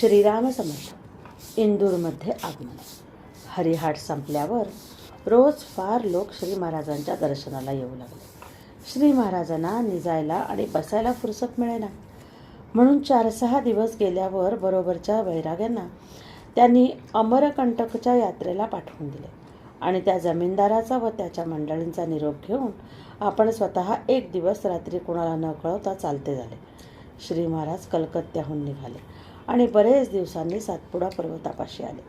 श्रीराम समर्थ इंदूरमध्ये आगमन. हरिहाट संपल्यावर रोज फार लोक श्री महाराजांच्या दर्शनाला येऊ लागले. श्री महाराजांना निजायला आणि बसायला फुरसत मिळेना. म्हणून चार सहा दिवस गेल्यावर बरोबरच्या वैराग्यांना त्यांनी अमरकंटकच्या यात्रेला पाठवून दिले आणि त्या जमीनदाराचा व त्याच्या मंडळींचा निरोप घेऊन आपण स्वतः एक दिवस रात्री कुणाला न कळवता चालते झाले. श्री महाराज कलकत्त्याहून निघाले. आणि बरेच दिवसांनी सातपुडा पर्वतापाशी आले.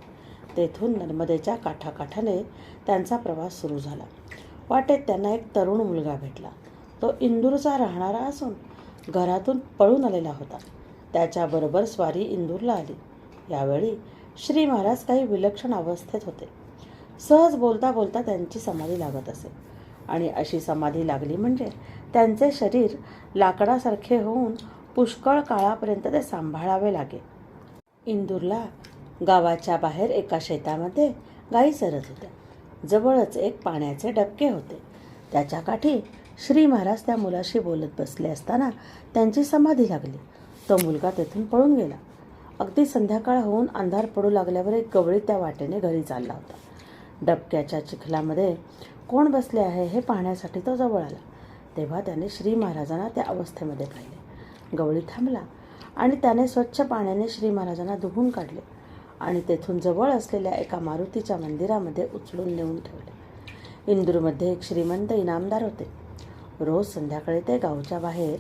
तेथून नर्मदेच्या काठाकाठाने त्यांचा प्रवास सुरू झाला. वाटेत त्यांना एक तरुण मुलगा भेटला. तो इंदूरचा राहणारा असून घरातून पळून आलेला होता. त्याच्याबरोबर स्वारी इंदूरला आली. यावेळी श्री महाराज काही विलक्षण अवस्थेत होते. सहज बोलता बोलता त्यांची समाधी लागत असे. आणि अशी समाधी लागली म्हणजे त्यांचे शरीर लाकडासारखे होऊन पुष्कळ काळापर्यंत ते सांभाळावे लागे. इंदूरला गावाच्या बाहेर एका शेतामध्ये गाई चरत होत्या. जवळच एक पाण्याचे डबके होते. त्याच्या काठी श्री महाराज त्या मुलाशी बोलत बसले असताना त्यांची समाधी लागली. तो मुलगा तेथून पळून गेला. अगदी संध्याकाळ होऊन अंधार पडू लागल्यावर एक गवळी त्या वाटेने घरी चालला होता. डबक्याच्या चिखलामध्ये कोण बसले आहे हे पाहण्यासाठी तो जवळ आला. तेव्हा त्याने श्री महाराजांना त्या अवस्थेमध्ये पाहिले. गवळी थांबला आणि त्याने स्वच्छ पाण्याने श्री महाराजांना धुवून काढले आणि तेथून जवळ असलेल्या एका मारुतीच्या मंदिरामध्ये उचलून नेऊन ठेवले. इंदूरमध्ये एक श्रीमंत इनामदार होते. रोज संध्याकाळी ते गावच्या बाहेर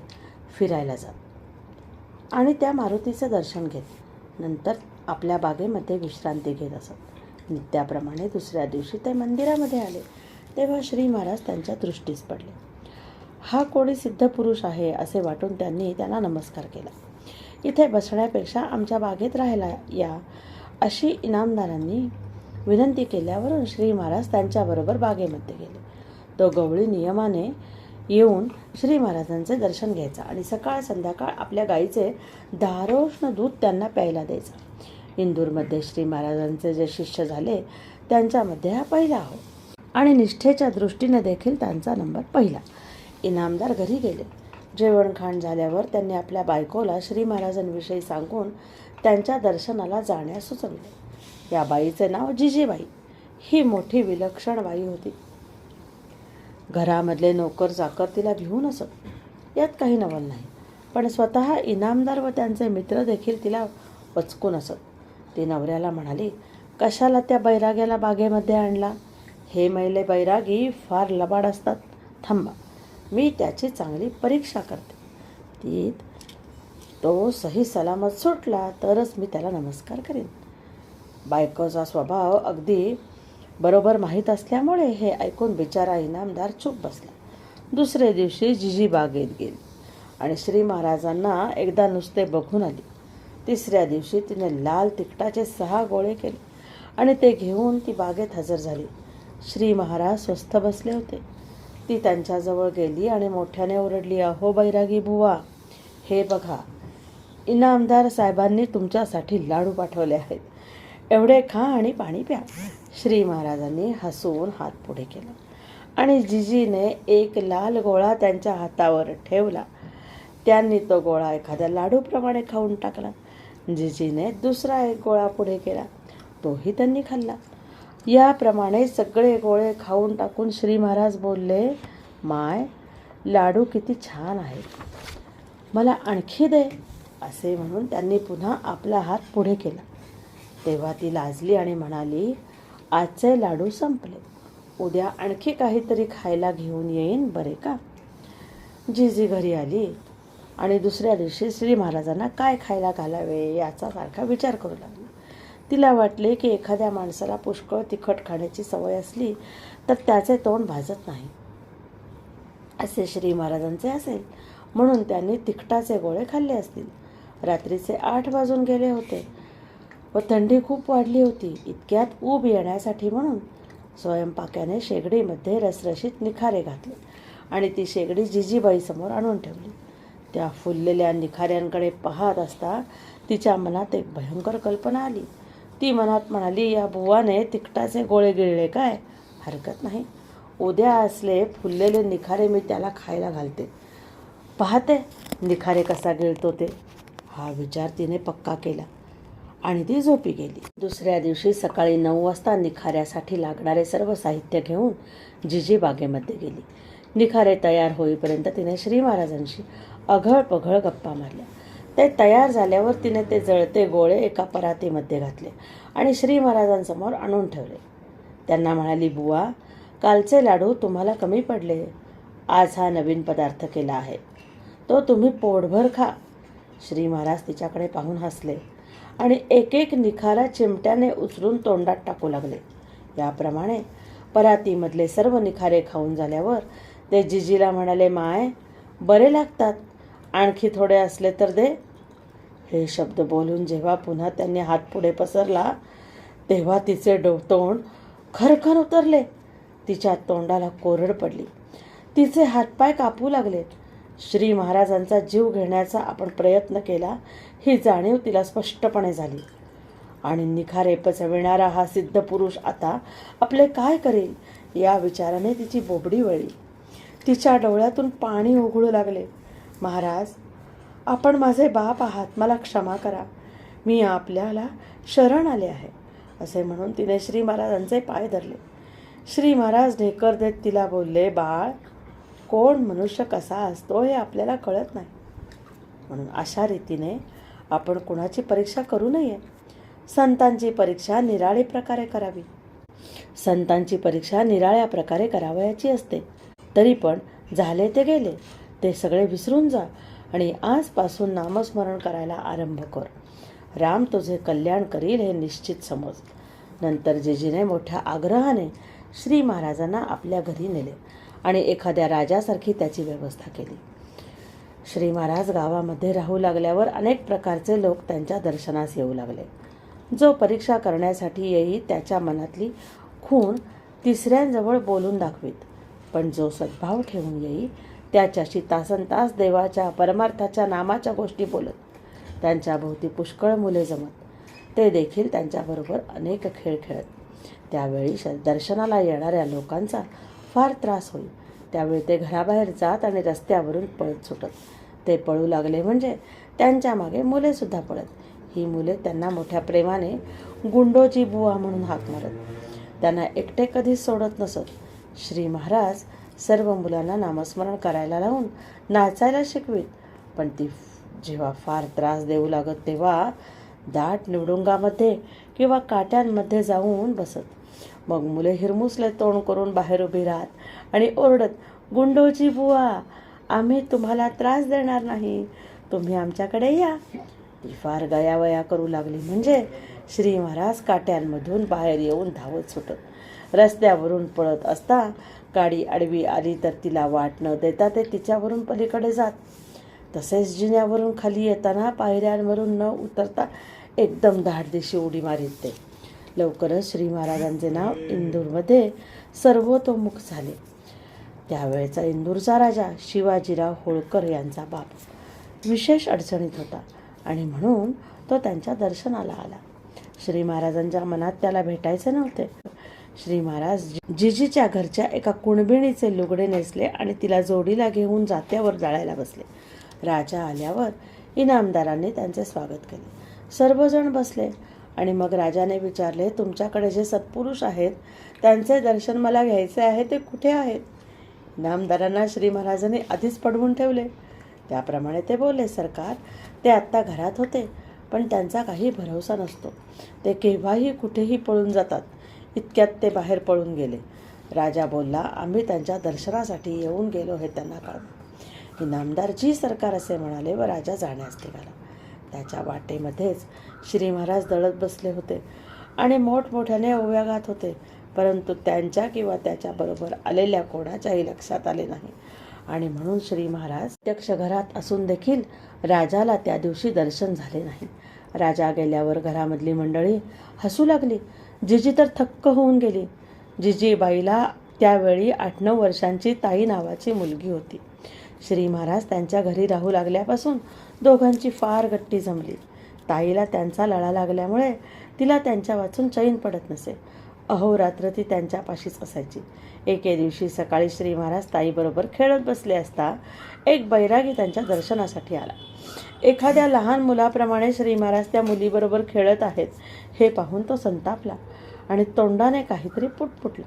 फिरायला जात आणि त्या मारुतीचं दर्शन घेत. नंतर आपल्या बागेमध्ये विश्रांती घेत असत. नित्याप्रमाणे दुसऱ्या दिवशी ते मंदिरामध्ये आले. तेव्हा श्री महाराज त्यांच्या दृष्टीस पडले. हा कोणी सिद्ध पुरुष आहे असे वाटून त्यांनी त्यांना नमस्कार केला. इथे बसण्यापेक्षा आमच्या बागेत राहायला या अशी इनामदारांनी विनंती केल्यावरून श्री महाराज त्यांच्याबरोबर बागेमध्ये गेले. तो गवळी नियमाने येऊन श्री महाराजांचे दर्शन घ्यायचा आणि सकाळ संध्याकाळ आपल्या गाईचे दारोष्ण दूध त्यांना प्यायला द्यायचा. इंदूरमध्ये श्री महाराजांचे जे शिष्य झाले त्यांच्यामध्ये हा पहिला हो आणि निष्ठेच्या दृष्टीने देखील त्यांचा नंबर पहिला. इनामदार घरी गेले. जेवणखाण झाल्यावर त्यांनी आपल्या बायकोला श्री महाराजांविषयी सांगून त्यांच्या दर्शनाला जाण्यास सुचवले. या बाईचे नाव जिजीबाई. ही मोठी विलक्षण बाई होती. घरामधले नोकर चाकर तिला भिवून असत. यात काही नवल नाही पण स्वतः इनामदार व त्यांचे मित्र देखील तिला वचकून असत. ती नवऱ्याला म्हणाली कशाला त्या बैराग्याला बागेमध्ये आणला? हे मैले बैरागी फार लबाड असतात. थांबा. मी त्याची चांगली परीक्षा करते. ती तो सही सलामत सुटला तरच मी त्याला नमस्कार करेन. बायकोचा स्वभाव अगदी बरोबर माहीत असल्यामुळे हे ऐकून बिचारा इनामदार चूप बसला. दुसऱ्या दिवशी जिजी बागेत गेली आणि श्री महाराजांना एकदा नुसते बघून आली. तिसऱ्या दिवशी तिने लाल तिखटाचे सहा गोळे केले आणि ते घेऊन ती बागेत हजर झाली. श्री महाराज स्वस्थ बसले होते. ती त्यांच्याजवळ गेली आणि मोठ्याने ओरडली अहो बैरागी बुवा हे बघा इनामदार साहेबांनी तुमच्यासाठी लाडू पाठवले आहेत. एवढे खा आणि पाणी प्या. श्री महाराजांनी हसून हात पुढे केला आणि जिजीने एक लाल गोळा त्यांच्या हातावर ठेवला. त्यांनी तो गोळा एखाद्या लाडूप्रमाणे खाऊन टाकला. जिजीने दुसरा एक गोळा पुढे केला. तोही त्यांनी खाल्ला. याप्रमाणे सगळे गोळे खाऊन टाकून श्री महाराज बोलले माय लाडू किती छान आहेत. मला आणखी दे असे म्हणून त्यांनी पुन्हा आपला हात पुढे केला. तेव्हा ती लाजली आणि म्हणाली आजचे लाडू संपले. उद्या आणखी काहीतरी खायला घेऊन येईन बरे का? जिजी घरी आली आणि दुसऱ्या दिवशी श्री महाराजांना काय खायला घालावे याचा सारखा विचार करू लागला. तिला वाटले की एखाद्या माणसाला पुष्कळ तिखट खाण्याची सवय असली तर त्याचे तोंड भाजत नाही. असे श्री महाराजांचे असेल. म्हणून त्यांनी तिखटाचे गोळे खाल्ले असतील. रात्रीचे आठ वाजून गेले होते व थंडी खूप वाढली होती. इतक्यात ऊब येण्यासाठी म्हणून स्वयंपाक्याने शेगडीमध्ये रसरशीत निखारे घातले आणि ती शेगडी जिजीबाईसमोर आणून ठेवली. त्या फुललेल्या निखाऱ्यांकडे पाहत असता तिच्या मनात एक भयंकर कल्पना आली. ती मनात म्हणाली या बुवाने तिखटाचे गोळे गिळले काय? हरकत नाही. उद्या असले फुललेले निखारे मी त्याला खायला घालते. पाहते निखारे कसा गिळतो ते. हा विचार तिने पक्का केला आणि ती झोपी गेली. दुसऱ्या दिवशी सकाळी नऊ वाजता निखाऱ्यासाठी लागणारे सर्व साहित्य घेऊन जिजी बागेमध्ये गेली. निखारे तयार होईपर्यंत तिने श्री महाराजांशी अघळ पघळ गप्पा मारल्या. ते तयार झाल्यावर तिने ते जळते गोळे एका परातीमध्ये घातले आणि श्री महाराजांसमोर आणून ठेवले. त्यांना म्हणाली बुवा कालचे लाडू तुम्हाला कमी पडले. आज हा नवीन पदार्थ केला आहे. तो तुम्ही पोटभर खा. श्री महाराज तिच्याकडे पाहून हसले आणि एक एक निखारा चिमट्याने उचलून तोंडात टाकू लागले. याप्रमाणे परातीमधले सर्व निखारे खाऊन झाल्यावर ते जिजीला म्हणाले माय बरे लागतात. आणखी थोडे असले तर दे. हे शब्द बोलून जेव्हा पुन्हा त्यांनी हात पुढे पसरला तेव्हा तिचे डो तोंड खरखर उतरले. तिच्या तोंडाला कोरड पडली. तिचे हातपाय कापू लागले. श्री महाराजांचा जीव घेण्याचा आपण प्रयत्न केला ही जाणीव तिला स्पष्टपणे झाली. आणि निखारे पचविणारा हा सिद्ध पुरुष आता आपले काय करेल या विचाराने तिची बोबडी वळली. तिच्या डोळ्यातून पाणी उघडू लागले. महाराज आपण माझे बाप आहात मला क्षमा करा. मी आपल्याला शरण आले आहे असे म्हणून तिने श्री महाराजांचे पाय धरले. श्री महाराज ढेकर देत तिला बोलले बाळ कोण मनुष्य कसा असतो हे आपल्याला कळत नाही. म्हणून अशा रीतीने आपण कुणाची परीक्षा करू नये. संतांची परीक्षा निराळे प्रकारे करावी. संतांची परीक्षा निराळ्या प्रकारे करावयाची असते. तरी पण झाले ते गेले ते सगळे विसरून जा. आणि आजपासून नामस्मरण करायला आरंभ कर. राम तुझे कल्याण करील हे निश्चित समज. नंतर जेजीने मोठ्या आग्रहाने श्री महाराजांना आपल्या घरी नेले आणि एखाद्या राजासारखी त्याची व्यवस्था केली. श्री महाराज गावामध्ये राहू लागल्यावर अनेक प्रकारचे लोक त्यांच्या दर्शनास येऊ लागले. जो परीक्षा करण्यासाठी येई त्याच्या मनातली खूण तिसऱ्यांजवळ बोलून दाखवीत. पण जो सद्भाव ठेवून येई त्याच्याशी तासन तास देवाच्या परमार्थाच्या नामाच्या गोष्टी बोलत. त्यांच्या भोवती पुष्कळ मुले जमत. ते देखील त्यांच्याबरोबर अनेक खेळ खेळत. त्यावेळी श दर्शनाला येणाऱ्या लोकांचा फार त्रास होईल. त्यावेळी ते घराबाहेर जात आणि रस्त्यावरून पळत सुटत. ते पळू लागले म्हणजे त्यांच्या मागे मुलेसुद्धा पळत. ही मुले त्यांना मोठ्या प्रेमाने गुंडोजी बुवा म्हणून हाक मारत. त्यांना एकटे कधीच सोडत नसत. श्री महाराज सर्व मुलांना नामस्मरण करायला लावून नाचायला शिकवीत. पण ती जेव्हा फार त्रास देऊ लागत तेव्हा दाट निवडुंगामध्ये किंवा काट्यांमध्ये जाऊन बसत. मग मुले हिरमुसले तोंड करून बाहेर उभी राहत आणि ओरडत गुंडोजी बुवा आम्ही तुम्हाला त्रास देणार नाही. तुम्ही आमच्याकडे या. ती फार गयावया करू लागली म्हणजे श्री महाराज काट्यांमधून बाहेर येऊन धावत सुटत. रस्त्यावरून पळत असता गाडी आडवी आली तर तिला वाट न देता ते तिच्यावरून पलीकडे जात. तसेच जिन्यावरून खाली येताना पायऱ्यांवरून न उतरता एकदम धाडदिशी उडी मारीत ते. लवकरच श्री महाराजांचे नाव इंदूरमध्ये सर्वतोमुख झाले. त्यावेळचा इंदूरचा राजा शिवाजीराव होळकर यांचा बाप. विशेष अडचणीत होता आणि म्हणून तो त्यांच्या दर्शनाला आला. श्री महाराजांच्या मनात त्याला भेटायचे नव्हते. श्री महाराज जिजीच्या घरच्या एका कुणबिणीचे लुगडे नेसले आणि तिला जोडीला घेऊन जात्यावर जाळायला बसले. राजा आल्यावर इनामदारांनी त्यांचे स्वागत केले. सर्वजण बसले आणि मग राजाने विचारले तुमच्याकडे जे सत्पुरुष आहेत त्यांचे दर्शन मला घ्यायचे आहे ते कुठे आहेत? इनामदारांना श्री महाराजांनी आधीच पडवून ठेवले. त्याप्रमाणे ते बोलले सरकार ते आत्ता घरात होते पण त्यांचा काही भरोसा नसतो. ते केव्हाही कुठेही पळून जातात. इतक्यात ते बाहेर पळून गेले. राजा बोलला आम्ही त्यांच्या दर्शनासाठी येऊन गेलो हे त्यांना कळलं. इनामदारजी सरकार असे म्हणाले व राजा जाण्यास निघाला. त्याच्या वाटेमध्येच श्री महाराज दळत बसले होते आणि मोठमोठ्याने ओव्या गात होते. परंतु त्यांच्या किंवा त्याच्याबरोबर आलेल्या कोणाच्याही लक्षात आले नाही. आणि म्हणून श्री महाराज प्रत्यक्ष घरात असून देखील राजाला त्या दिवशी दर्शन झाले नाही. राजा गेल्यावर घरामधली मंडळी हसू लागली. जिजी तर थक्क होऊन गेली. जिजीबाईला त्यावेळी आठ नऊ वर्षांची ताई नावाची मुलगी होती. श्री महाराज त्यांच्या घरी राहू लागल्यापासून दोघांची फार गट्टी जमली. ताईला त्यांचा लळा लागल्यामुळे तिला त्यांच्या वाचून चैन पडत नसे. अहोरात्र ती त्यांच्यापाशीच असायची. एके दिवशी सकाळी श्री महाराज ताईबरोबर खेळत बसले असता एक बैरागी त्यांच्या दर्शनासाठी आला. एखाद्या लहान मुलाप्रमाणे श्री महाराज त्या मुलीबरोबर खेळत आहेत हे पाहून तो संतापला आणि तोंडाने काहीतरी पुटपुटला.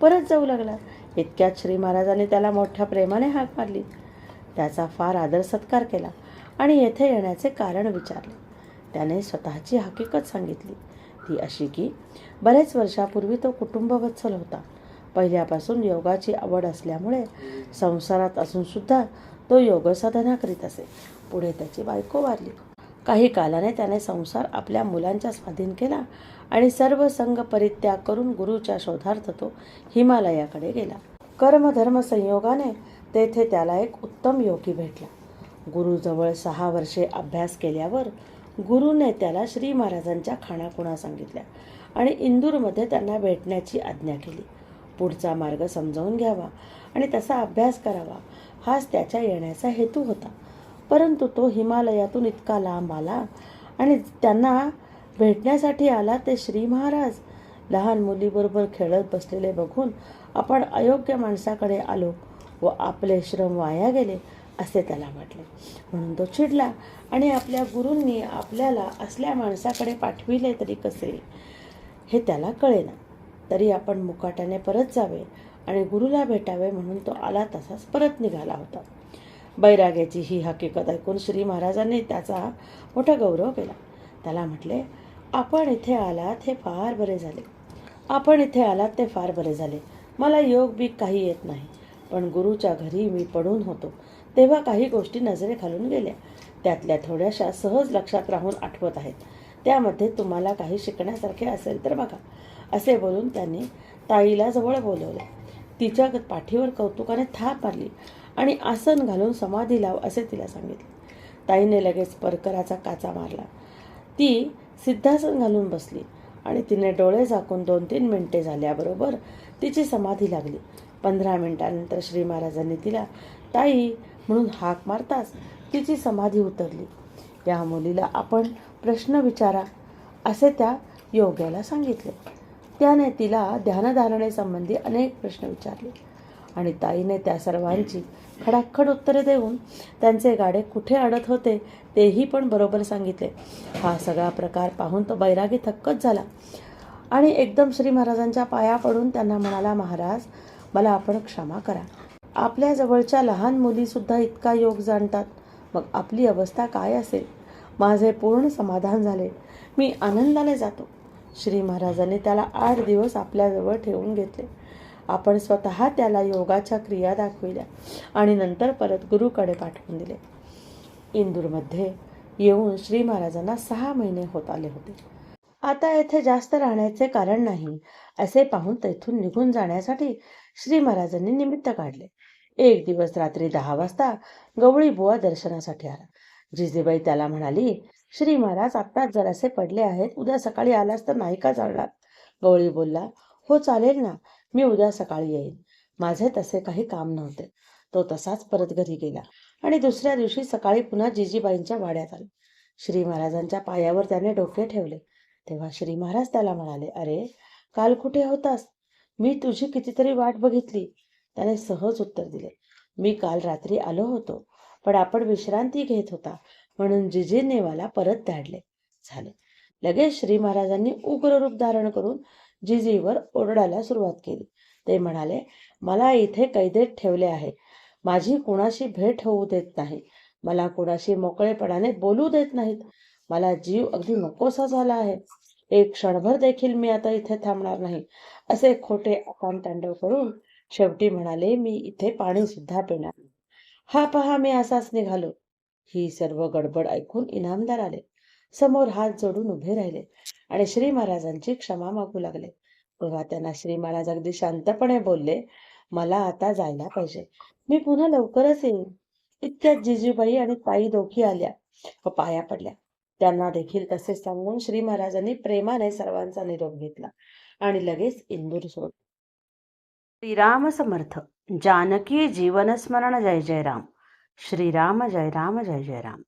परत जाऊ लागला. इतक्यात श्री महाराजांनी त्याला मोठ्या प्रेमाने हाक मारली. त्याचा फार आदर सत्कार केला आणि येथे येण्याचे कारण विचारले. त्याने स्वतःची हकीकत सांगितली. ती अशी की बरेच वर्षापूर्वी तो कुटुंबवत्सल होता. पहिल्यापासून योगाची आवड असल्यामुळे संसारात असूनसुद्धा तो योगसाधना करीत असे. पुढे त्याची बायको वारली. काही कालाने त्याने संसार आपल्या मुलांच्या स्वाधीन केला आणि सर्व संघ परित्याग करून गुरुच्या शोधार्थ तो हिमालयाकडे गेला. कर्मधर्म संयोगाने तेथे त्याला एक उत्तम योगी भेटला. गुरुजवळ सहा वर्षे अभ्यास केल्यावर गुरुने त्याला श्री महाराजांच्या खाणाखुणा सांगितल्या आणि इंदूरमध्ये त्यांना भेटण्याची आज्ञा केली. पुढचा मार्ग समजावून घ्यावा आणि तसा अभ्यास करावा. हाच त्याच्या येण्याचा हेतू होता. परंतु तो हिमालयातून इतका लांब आला आणि त्यांना भेटण्यासाठी आला ते श्री महाराज. लहान मुलीबरोबर खेळत बसलेले बघून आपण अयोग्य माणसाकडे आलो व आपले श्रम वाया गेले. असे त्याला वाटले म्हणून तो चिडला आणि आपल्या गुरूंनी आपल्याला असल्या माणसाकडे पाठविले तरी कसे? हे त्याला कळेना. तरी आपण मुकाट्याने परत जावे आणि गुरुला भेटावे म्हणून तो आला तसाच परत निघाला होता. बैराग्याची ही हकीकत ऐकून श्री महाराजांनी त्याचा मोठा गौरव केला. त्याला म्हटले आपण इथे आलात हे फार बरे झाले. आपण इथे आलात ते फार बरे झाले. मला योग बी काही येत नाही. पण गुरुच्या घरी मी पडून होतो. तेव्हा काही गोष्टी नजरेखालून गेल्या. त्यातल्या थोड्याशा सहज लक्षात राहून आठवत आहेत. त्यामध्ये तुम्हाला काही शिकण्यासारखे असेल तर बघा. असे बोलून त्यांनी ताईला जवळ बोलवले. तिच्या पाठीवर कौतुकाने थाप मारली आणि आसन घालून समाधी लाव असे तिला सांगितले. ताईने लगेच परकराचा काचा मारला. ती सिद्धासन घालून बसली आणि तिने डोळे झाकून दोन तीन मिनिटे झाल्याबरोबर तिची समाधी लागली. पंधरा मिनिटानंतर श्री महाराजांनी तिला ताई म्हणून हाक मारताच तिची समाधी उतरली. त्या मुलीला आपण प्रश्न विचारा असे त्या योग्याला सांगितले. त्याने तिला ध्यानधारणेसंबंधी अनेक प्रश्न विचारले आणि ताईने त्या सर्वांची खडाखड उत्तरे देऊन त्यांचे गाडे कुठे अडत होते तेही पण बरोबर सांगितले. हा सगळा प्रकार पाहून तो बैरागी थक्कच झाला आणि एकदम श्री महाराजांच्या पाया पडून त्यांना म्हणाला महाराज मला आपण क्षमा करा. आपल्या जवळच्या लहान मुलीसुद्धा इतका योग जाणतात. मग आपली अवस्था काय असेल? माझे पूर्ण समाधान झाले. मी आनंदाने जातो. श्री महाराजांनी त्याला आठ दिवस आपल्याजवळ ठेवून घेतले. आपण स्वतः त्याला योगाच्या क्रिया दाखविल्या आणि नंतर परत गुरुकडे पाठवून दिले. इंदूरमध्ये येऊन श्री महाराजांना सहा महिने होत आले होते. आता येथे जास्त राहण्याचे कारण नाही असे पाहून तेथून निघून जाण्यासाठी श्री महाराजांनी निमित्त काढले. एक दिवस रात्री दहा वाजता गवळी बुवा दर्शनासाठी आला. जिजेबाई त्याला म्हणाली श्री महाराज आत्ताच जरासे पडले आहेत. उद्या सकाळी आलास तर नाही का चालणार गवळी बोलला हो चालेल ना. मी उद्या सकाळी येईन. माझे तसे काही काम नव्हते. तो तसाच परत घरी गेला आणि दुसऱ्या दिवशी सकाळी पुन्हा जिजीबाईंच्या वाड्यात आला. श्री महाराजांच्या पायावर त्याने डोके ठेवले. तेव्हा श्री महाराज त्याला म्हणाले अरे काल कुठे होतास? मी तुझी कितीतरी वाट बघितली. त्याने सहज उत्तर दिले. मी काल रात्री आलो होतो पण आपण विश्रांती घेत होता म्हणून जिजीने मला परत धाडले झाले. लगेच श्री महाराजांनी उग्र रूप धारण करून जिजीवर ओरडायला सुरुवात केली. ते म्हणाले मला इथे कैदेत ठेवले आहे. माझी कुणाशी भेट होऊ देत नाही. मला कुणाशी मोकळेपणाने बोलू देत नाहीत. मला जीव अगदी नकोसा झाला आहे. एक क्षणभर देखील मी आता इथे थांबणार नाही. असे खोटे तांडव करून शेवटी म्हणाले मी इथे पाणी सुद्धा पिणार हा पहा मी असाच निघालो. ही सर्व गडबड ऐकून इनामदार आले. समोर हात जोडून उभे राहिले आणि श्री महाराजांची क्षमा मागू लागले. तेव्हा त्यांना श्री महाराज अगदी शांतपणे बोलले मला आता जायला पाहिजे. मी पुन्हा लवकरच येईन. इतक्यात जिजूबाई आणि ताई दोघी आल्या व पाया पडल्या. त्यांना देखील तसे सांगून श्री महाराजांनी प्रेमाने सर्वांचा निरोप घेतला आणि लगेच इंदूर सोड श्रीराम समर्थ. जानकी जीवनस्मरण जय जय राम. श्रीराम जय राम जय जय राम.